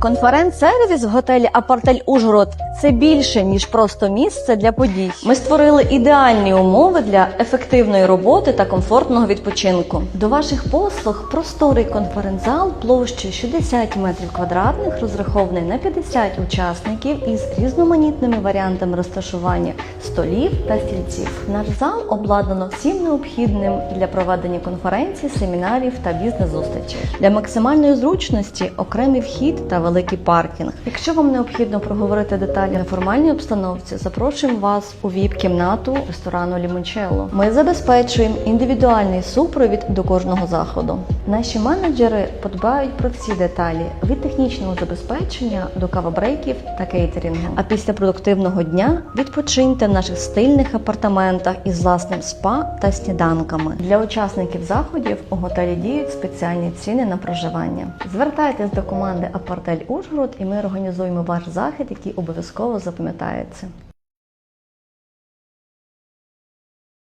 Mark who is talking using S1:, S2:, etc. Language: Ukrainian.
S1: Конференц-сервіс в готелі Апартель Ужгород це більше ніж просто місце для подій. Ми створили ідеальні умови для ефективної роботи та комфортного відпочинку. До ваших послуг просторий конференц-зал площею 60 метрів квадратних, розрахований на 50 учасників із різноманітними варіантами розташування столів та стільців. Наш зал обладнано всім необхідним для проведення конференцій, семінарів та бізнес-зустрічей. Для максимальної зручності окремий вхід та великий паркінг. Якщо вам необхідно проговорити деталі на формальній обстановці, запрошуємо вас у ВІП-кімнату ресторану Лімончелло. Ми забезпечуємо індивідуальний супровід до кожного заходу. Наші менеджери подбають про всі деталі від технічного забезпечення до кавабрейків та кейтерінгу. А після продуктивного дня відпочиньте в наших стильних апартаментах із власним спа та сніданками. Для учасників заходів у готелі діють спеціальні ціни на проживання. Звертайтесь до команди Апартель Ужгород, і ми організуємо ваш захід, який обов'язково запам'ятається.